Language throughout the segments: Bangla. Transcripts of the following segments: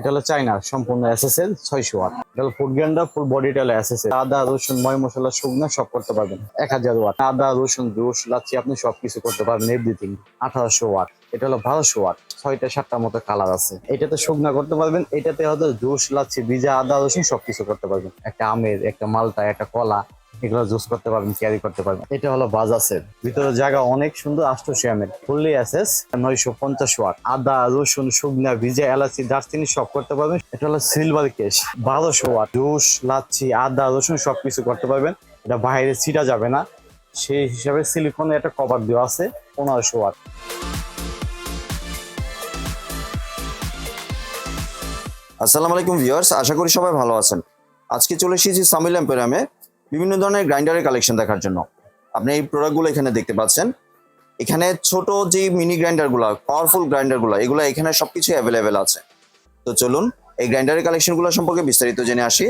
এটা হলো চাইনা সম্পূর্ণ এসএসএল ছয়শো ওয়াট এটা হলো ফুড গ্রাইন্ডার ফুল বডিটা হলো এসএসএল আদা, রসুন, ময় মশলা, শুকনো সব করতে পারবেন। এক হাজার ওয়াট। আদা, রসুন জুস লাচ্ছি, আপনি সব কিছু করতে পারবেন এভরিথিং আঠারোশো ওয়াট এটা হলো বারোশো ওয়াট ছয়টা সাতটার মতো কালার আছে। এটাতে শুকনা করতে পারবেন, এটাতে হয়তো জুস লাচ্ছি, ভিজা আদা, রসুন সব কিছু করতে পারবেন। একটা আমের, একটা মালটা, একটা কলা। এগুলো জুস করতে পারবেন, ক্যারি করতে পারবেন। এটা হলো বাজাসের ভিতরে জায়গা অনেক সুন্দর আষ্টশো এমএল ফুললি অ্যাসেস নয়শো পঞ্চাশ ওয়াট। আদা, রসুন, শুকনা, ভিজা এলাচি, দারচিনি সব করতে পারবেন। এটা হলো সিলভার কেশ বারোশো ওয়াট। জুস, লাচ্ছি, আদা, রসুন সব কিছু করতে পারবেন। এটা বাইরে ছিটা যাবে না। সেই হিসাবে সিলিকনের একটা কভার দেওয়া আছে, পনেরোশো ওয়াট। আসসালামু আলাইকুম ভিউয়ার্স, আশা করি সবাই ভালো আছেন। আজকে চলে এসেছি সামিল এম্পেরামে বিভিন্ন ধরনের গ্রাইন্ডারের কালেকশন দেখার জন্য। আপনি এই প্রোডাক্টগুলো এখানে দেখতে পাচ্ছেন। এখানে ছোট যে মিনি গ্রাইন্ডারগুলো পাওয়ারফুল গ্রাইন্ডারগুলো এগুলো এখানে সবকিছু অ্যাভেলেবেল আছে। তো চলুন এই গ্রাইন্ডারের কালেকশনগুলো সম্পর্কে বিস্তারিত জেনে আসি।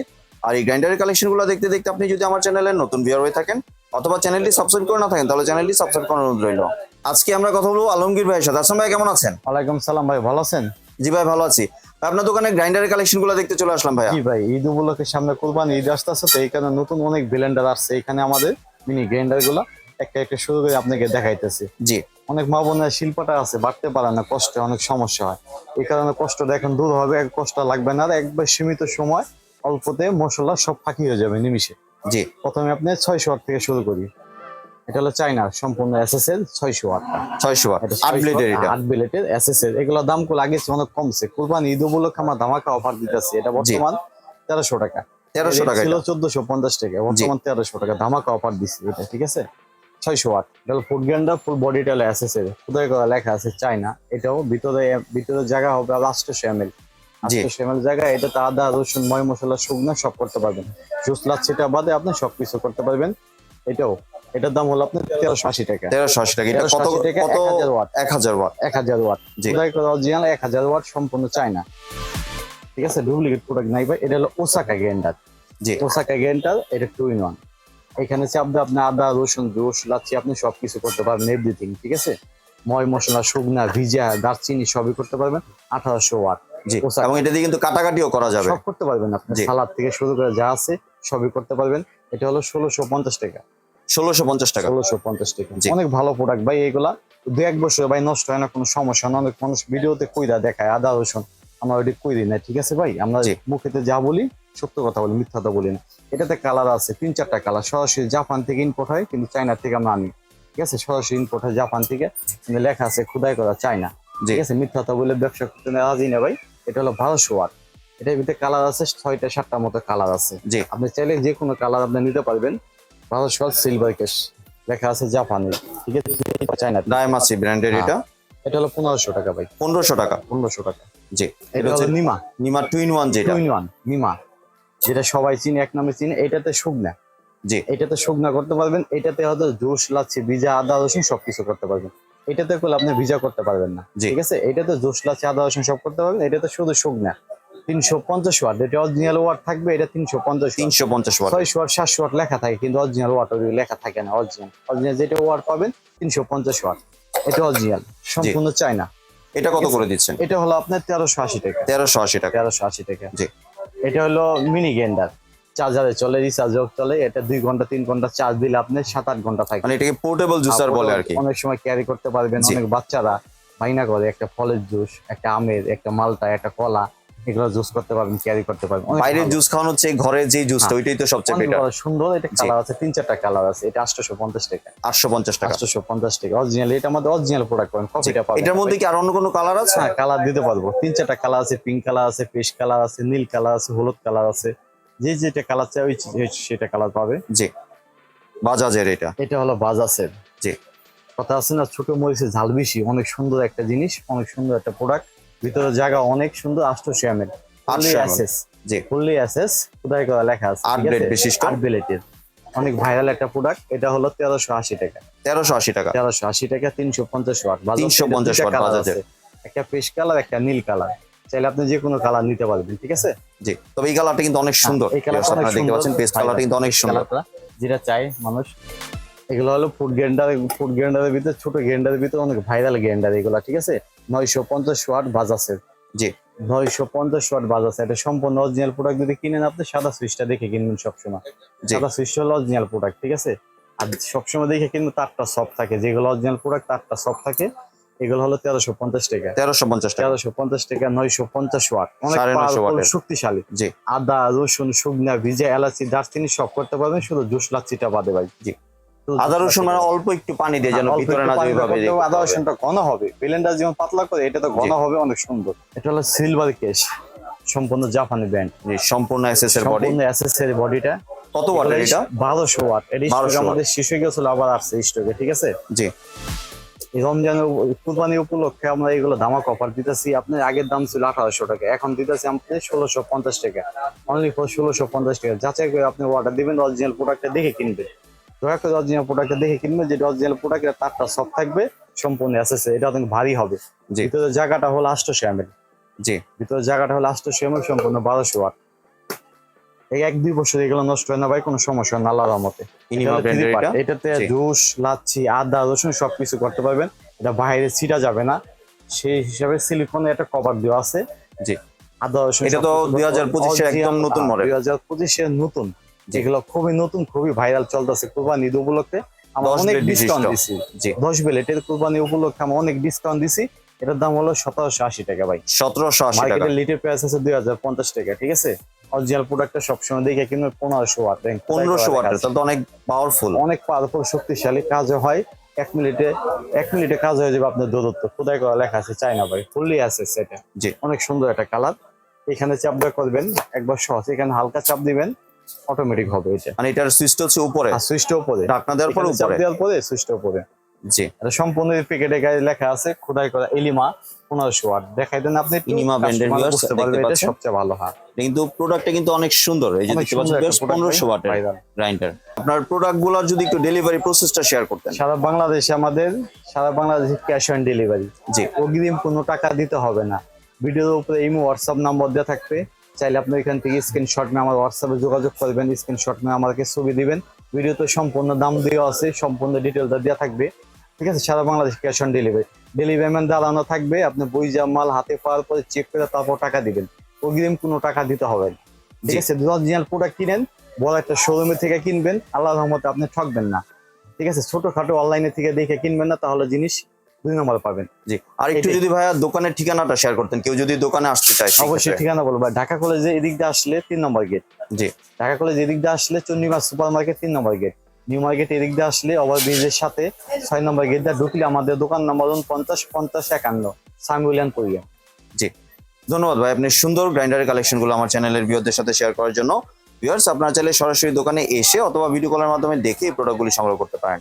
আর এই গ্রাইন্ডারের কালেকশনগুলো দেখতে দেখতে আপনি যদি আমার চ্যানেলের নতুন ভিউয়ার হয়ে থাকেন অথবা চ্যানেলটি সাবস্ক্রাইব করে না থাকেন তাহলে চ্যানেলটি সাবস্ক্রাইব করার অনুরোধ রইল। আজকে আমরা কথা বলব আলমগীর ভাইয়ের সাথে। আসলাম ভাই কেমন আছেন? ওয়ালাইকুম সালাম ভাই ভালো আছেন? জি ভাই ভালো আছি। আপনার দোকানে গ্রাইন্ডারের কালেকশনগুলো দেখতে চলে আসলাম ভাইয়া। জি ভাই ঈদ উপলক্ষে সামনে কোরবানি ঈদ আসতেছে তো এইখানে নতুন অনেক ব্লেন্ডার আসছে। এখানে আমাদের মিনি গ্রাইন্ডারগুলা একটা একটা শুরু করে আপনাকে দেখাইতেছি। জি। অনেক মা বোনের শিল্পটা আছে বাড়তে পারে না কষ্টে অনেক সমস্যা হয়। এই কারণে কষ্টটা এখন দূর হবে এক কষ্ট লাগবে না। আর একবার সীমিত সময় অল্পতে মশলা সব ফাঁকি হয়ে যাবে নিমিশে জি। প্রথমে আপনি ছয়শো থেকে শুরু করি। এটা হলো চাইনা সম্পূর্ণ এসএসএল ছয়শো ওয়াট। ছয়শো আট ব্লেডের আট এসএসএল এগুলোর দামগুলো আগে অনেক কমছে। কুরবানি ঈদ উপলক্ষে আমরা ধামাকা অফার দিতেছি। এটা বর্তমান তেরোশো টাকা। তেরোশো টাকা ছিল চোদ্দশো পঞ্চাশ টাকা। বর্তমান তেরোশো টাকা। ধামাকা অফার দিচ্ছি এটা ঠিক আছে? ছয়শো ওয়াট। এটা হলো ফুড গ্রাইন্ডার ফুল বডিটা হলো এসএসএল খুদাই করা লেখা আছে? চাইনা এটাও ভিতরে ভিতরে জায়গা হবে আটশোশো এম এল। আটশোশো এম এল জায়গা এটাতে আদা রসুন ময় মশলা শুকনো সব করতে পারবেন। জুস লাচ্ছিটা বাদে আপনি সব কিছু করতে পারবেন। এটাও এটার দাম হলো আপনার তেরোশো আশি টাকা। তেরোশো আশি টাকা। এটা কত কত 1000 ওয়াট। এক হাজার ওয়াট। এক হাজার ওয়াট। খোদাই করা অরিজিনাল এক হাজার ওয়াট সম্পূর্ণ চায়না। ঠিক আছে? ডুপ্লিকেট প্রোডাক্ট নাই ভাই এটা হলো ওসাকা গ্রাইন্ডার জি। ওসাকা গ্রাইন্ডার এটা টু ইন ওয়ান এখানে দিয়ে আপনি আদা রসুন জুস লাচ্ছি আপনি সবকিছু করতে পারবেন এভরিথিং ঠিক আছে? ময় মশলা শুকনা ভিজা দারচিনি সবই করতে পারবেন আঠারোশো ওয়াট। জি। এবং এটা দিয়ে কিন্তু কাটাকাটিও করা যাবে। সব করতে পারবেন আপনি। সালাদ থেকে শুরু করে যা আছে সবই করতে পারবেন। এটা হলো ষোলোশো পঞ্চাশ টাকা। ষোলোশো পঞ্চাশ টাকা। ষোলোশো পঞ্চাশ টাকা। অনেক ভালো প্রোডাক্ট ভাই এগুলা দু এক বছর ভাই নষ্ট হয় না কোনো সমস্যা না। অনেক মানুষ ভিডিওতে কইরা দেখায় আদা রসুন। আমরা ওইটা কই দিই না ঠিক আছে ভাই? আমরা। মুখেতে যা বলি সত্য কথা বলি মিথ্যা কথা বলি না। এটাতে কালার আছে তিন চারটা কালার সরাসরি জাপান থেকে ইম্পোর্ট হয় কিন্তু চায়না থেকে আমরা আনি। ঠিক আছে? সরাসরি ইম্পোর্ট হয় জাপান থেকে। লেখা আছে খুদাই করা চায়না। জি। ঠিক আছে? মিথ্যা কথা বলে ব্যবসা করতে রাজি না ভাই। এটা হলো বারোশো ওয়াট এটার ভিতরে কালার আছে ছয়টা সাতটা মতো কালার আছে। জি। আপনি চাইলে যে কোনো কালার আপনি নিতে পারবেন। সিলভার লেখা আছে জাপানে। ঠিক আছে? চায়না ডায়মাসি ব্র্যান্ডের হ্যাঁ। এটা। এটা হলো পনেরোশো টাকা ভাই। পনেরোশো টাকা। পনেরোশো টাকা। জি। এটা এটা হচ্ছে নিমা নিমা টুইন ওয়ান যেটা। টুইন ওয়ান নিমা যেটা সবাই চিনে এক নামে চিনে এটাতে শুকনা। জি। এটাতে শুকনা করতে পারবেন এটাতে হয়তো জুস লাচ্ছি ভিজা আদা রসুন সবকিছু করতে পারবেন। এটাতে করলে আপনি ভিজা করতে পারবেন না। ঠিক আছে? এটাতে জুস লাচ্ছি আদা রসুন সব করতে পারবেন এটাতে শুধু শুকনা। তিনশো পঞ্চাশ ওয়াট। এটা অরিজিনাল ওয়াট থাকবে এটা তিনশো পঞ্চাশ তিনশো পঞ্চাশ ওয়াট। ছয়শো ওয়াট সাতশো ওয়াট লেখা থাকে কিন্তু অরিজিনাল ওয়াট লেখা থাকে না। অরিজিনাল অরিজিনাল যেটা ওয়াট পাবেন তিনশো পঞ্চাশ ওয়াট। এটা অরিজিনাল সম্পূর্ণ চায়না। এটা কত করে দিচ্ছেন? এটা হলো আপনার তেরোশো আশি টাকা। তেরোশো আশি টাকা। তেরোশো আশি টাকা। জি। এটা হলো মিনি গ্রাইন্ডার চার্জারে চলে রিচার্জ চলে এটা দুই ঘণ্টা তিন ঘণ্টা চার্জ দিলে আপনি সাত আট ঘণ্টা থাকে। মানে এটাকে পোর্টেবল জুসার বলে আর কি অনেক সময় ক্যারি করতে পারবেন। অনেক বাচ্চারা ভাইনা করে একটা ফলের জুস একটা আমের একটা মালটা একটা কলা এগুলো জুস করতে পারবেন ক্যারি করতে পারবেন। বাইরের জুস খাওয়ানো হচ্ছে ঘরের যে জুসটা হ্যাঁ। ওইটাই তো সবচেয়ে বেটার সুন্দর। এটা কালার আছে তিন চারটা কালার আছে। এটা আটশোশো পঞ্চাশ টাকা। আটশো পঞ্চাশ টাকা। আটশোশো পঞ্চাশ টাকা। অরিজিনাল এটা আমাদের অরিজিনাল প্রোডাক্ট পাবেন কপিটা পাবেন। এটার মধ্যে কি আর অন্য কোনো কালার আছে? হ্যাঁ কালার দিতে পারব। তিন চারটা কালার আছে পিঙ্ক কালার আছে পেস্ট কালার আছে নীল কালার আছে হলুদ কালার আছে। যে যেটা কালার চাই ওই সেটা কালার পাবে। জি। বাজাজের এটা। এটা হলো বাজাসের জি। কথা আছে না ছোট মরিচে ঝাল বেশি অনেক সুন্দর একটা জিনিস অনেক সুন্দর একটা প্রোডাক্ট ভিতরে জায়গা অনেক সুন্দর আষ্টশো এম এল ফুললি 800 ml অ্যাসেস জি ফুললি অ্যাসেস খোদাই করা লেখা আছে আট ঠিক বিশিষ্ট। আট ব্লেডের অনেক ভাইরাল একটা প্রোডাক্ট এটা হলো তেরোশো আশি টাকা। তেরোশো আশি টাকা। তেরোশো আশি টাকা তিনশো পঞ্চাশ ওয়াট 350 দুইটা ওয়াট বাজাজের। একটা পেস্ট কালার একটা নীল কালার চাইলে আপনি যে কোনো কালার নিতে পারবেন ঠিক আছে? জি তবে এই কালারটা কিন্তু অনেক সুন্দর। হ্যাঁ, এই কালারটা দেখতে সুন্দর। পাচ্ছেন পেস্ট কালারটা কিন্তু অনেক সুন্দর। যেটা চাই মানুষ। এগুলো হলো ফুড গ্রাইন্ডার ফুড গ্রাইন্ডারের ভিতরে ছোট গ্রাইন্ডারের ভিতরে অনেক ভাইরাল গ্রাইন্ডার এগুলো ঠিক আছে? নয়শো পঞ্চাশ ওয়াট বাজাসের জি। নয়শো পঞ্চাশ ওয়াট বাজ আছে। এটা সম্পূর্ণ অরিজিনাল প্রোডাক্ট যদি কিনেন আপনি সাদা সুইচটা দেখে কিনবেন সবসময়। সাদা সুইচটা হলো অরিজিনাল প্রোডাক্ট ঠিক আছে? আর সবসময় দেখে কিন্তু তারটা সফট থাকে। যেগুলো অরিজিনাল প্রোডাক্ট তারটা সফট থাকে। এগুলো হলো তেরোশো পঞ্চাশ টাকা। তেরোশো পঞ্চাশ টাকা। তেরোশো পঞ্চাশ টাকা নয়শো পঞ্চাশ ওয়াট। অনেক। শক্তিশালী। জি। আদা রসুন শুকনা ভিজা এলাচি দারচিনি সব করতে পারবেন শুধু জুস লাচ্ছিটা বাদে ভাই। জি। আদা রসুন মানে অল্প একটু পানি দিয়ে যেন হ্যাঁ, ভিতরে না দিয়ে আদা রসুনটা ঘন হবে। ব্লেন্ডার যেমন পাতলা করে এটা তো ঘন হবে অনেক সুন্দর। এটা হলো সিলভার কেস সম্পূর্ণ জাপানি ব্র্যান্ড সম্পূর্ণ এসএস এর বডি সম্পূর্ণ এসএস এর বডিটা কত ওয়াটের এটা? বারোশো ওয়াট এটা 1200 আমাদের শেষ হয়ে গেছিল আবার আসছে স্টকে ঠিক আছে? জি। রমজানের কুরবানি উপলক্ষে আমরা এগুলো ধামাক অফার দিতেছি। আপনার আগের দাম ছিল আঠারোশো টাকা এখন দিতেছি আপনি ষোলোশো পঞ্চাশ টাকা। অনলি ফর ষোলোশো পঞ্চাশ টাকা। যাচাই করে আপনি অর্ডার দিবেন অরিজিনাল প্রোডাক্টটা দেখে কিনবেন। দয়া করে অরিজিনাল প্রোডাক্টটা দেখে কিনবেন যেটা অরিজিনাল প্রোডাক্টের তারটা সব থাকবে সম্পূর্ণ এসেছে এটা অনেক ভারী হবে। ভিতরে জায়গাটা হলো আষ্টশো এমএল জি। ভিতরে জায়গাটা হলো আষ্টশো এমএল সম্পূর্ণ বারোশো ওয়াট এই এক দুই বছর এগুলো নষ্ট হয় না ভাই কোনো সমস্যা না আল্লাহর এটা এটাতে। জুস লাচ্ছি আদা রসুন সবকিছু করতে পারবেন। এটা বাইরে ছিটা যাবে না। সেই হিসাবে সিলিকনে একটা কভার দেওয়া আছে। জি। আদা রসুন এটা তো 2025 এর একদম নতুন model। দুই হাজার পঁচিশের নতুন। যেগুলো খুবই নতুন খুবই ভাইরাল চলতেছে কোরবানি ঈদ উপলক্ষে। আমরা 10 অনেক ডিসকাউন্ট দিছি। দশ বেল এটার কোরবানি উপলক্ষে আমরা অনেক ডিসকাউন্ট দিছি। এটার দাম হলো সতেরোশো আশি টাকা ভাই। সতেরোশো আশি টাকা। লিটার প্রাইস আছে দুই হাজার পঞ্চাশ টাকা ঠিক আছে? অরিজিনাল প্রোডাক্টটা সবসময় দেখে কিনবে পনেরোশো ওয়াট পনেরোশো ওয়াটের তাহলে তো অনেক পাওয়ারফুল অনেক পাওয়ারফুল শক্তিশালী কাজও হয়। এক মিনিটে এক মিনিটে কাজ হয়ে যাবে আপনার দূরত্ব খোদাই করা লেখা আছে? চাইনা ভাই ফুললি আছে সেটা। জি। অনেক সুন্দর একটা কালার এখানে চাপ দেওয়া করবেন একবার সহজ। এখানে হালকা চাপ দিবেন। অটোমেটিক হবে এটা মানে এটার সুইচটা হচ্ছে উপরে। আর সুইচটা উপরে। ঢাকনা দেওয়ার পর উপরে। দেওয়ার পরে সুইচটা উপরে। জি। এটা সম্পূর্ণ প্যাকেটে গায়ে লেখা আছে খোদাই করা এলিমা পনেরোশো ওয়াট। দেখাই দেন আপনি brand এর বুঝতে দেখতে পারবে এটা সবচেয়ে ভালো হয়। কিন্তু প্রোডাক্টটা কিন্তু অনেক সুন্দর। এই যে দেখতে পাচ্ছেন পনেরোশো ওয়াটের গ্রাইন্ডার আপনার প্রোডাক্টগুলার যদি একটু ডেলিভারি প্রসেসটা শেয়ার করতেন। সারা বাংলাদেশে আমাদের সারা বাংলাদেশে ক্যাশ অন ডেলিভারি জি। অগ্রিম কোনো টাকা দিতে হবে না। ভিডিওর উপরে এই হোয়াটসঅ্যাপ নাম্বার দেওয়া থাকবে। চাইলে আপনি এখান থেকে স্ক্রিনশট নিয়ে আমার হোয়াটসঅ্যাপে যোগাযোগ করবেন স্ক্রিনশট নিয়ে আমাকে ছবি দিবেন। ভিডিওতে সম্পূর্ণ দাম দেওয়া আছে, সম্পূর্ণ ডিটেলটা দেওয়া থাকবে। ঠিক আছে? সারা Bangladesh cash on delivery delivery man দাঁড়ানো থাকবে, আপনি বই যা মাল, হাতে পাওয়ার পরে চেক করে তারপর টাকা দিবেন। অগ্রিম কোনো টাকা দিতে হবে না। ঠিক। আছে? অরিজিনাল প্রোডাক্ট কিনেন, বড় একটা শোরুমে থেকে কিনবেন আল্লাহ রহমতে আপনি ঠকবেন না। ঠিক আছে? ছোটখাটো অনলাইনে থেকে দেখে কিনবেন না, তাহলে জিনিস দুই নম্বর পাবেন। জি আর একটু। যদি ভাইয়া দোকানের ঠিকানাটা শেয়ার করতেন কেউ যদি দোকানে আসতে চায় অবশ্যই। ঠিকানা বলব ঢাকা কলেজে এদিক দিয়ে আসলে তিন নম্বর গেট জি। ঢাকা কলেজ এদিক দিয়ে আসলে চন্ডিমার সুপার মার্কেট তিন নম্বর গেট নিউ মার্কেট এদিক দিয়ে আসলে ওভার ব্রিজের সাথে ছয় নম্বর গেট দিয়ে ঢুকলে আমাদের দোকান নম্বর পঞ্চাশ পঞ্চাশ একান্ন সামিউলিয়ান কোরিয়া জি। ধন্যবাদ ভাই আপনি সুন্দর গ্রাইন্ডারের কালেকশনগুলো আমার চ্যানেলের ভিউয়ারদের সাথে শেয়ার করার জন্য। ভিউয়ার্স আপনারা চাইলে সরাসরি দোকানে এসে অথবা ভিডিও কলের মাধ্যমে দেখে এই প্রোডাক্টগুলি সংগ্রহ করতে পারেন।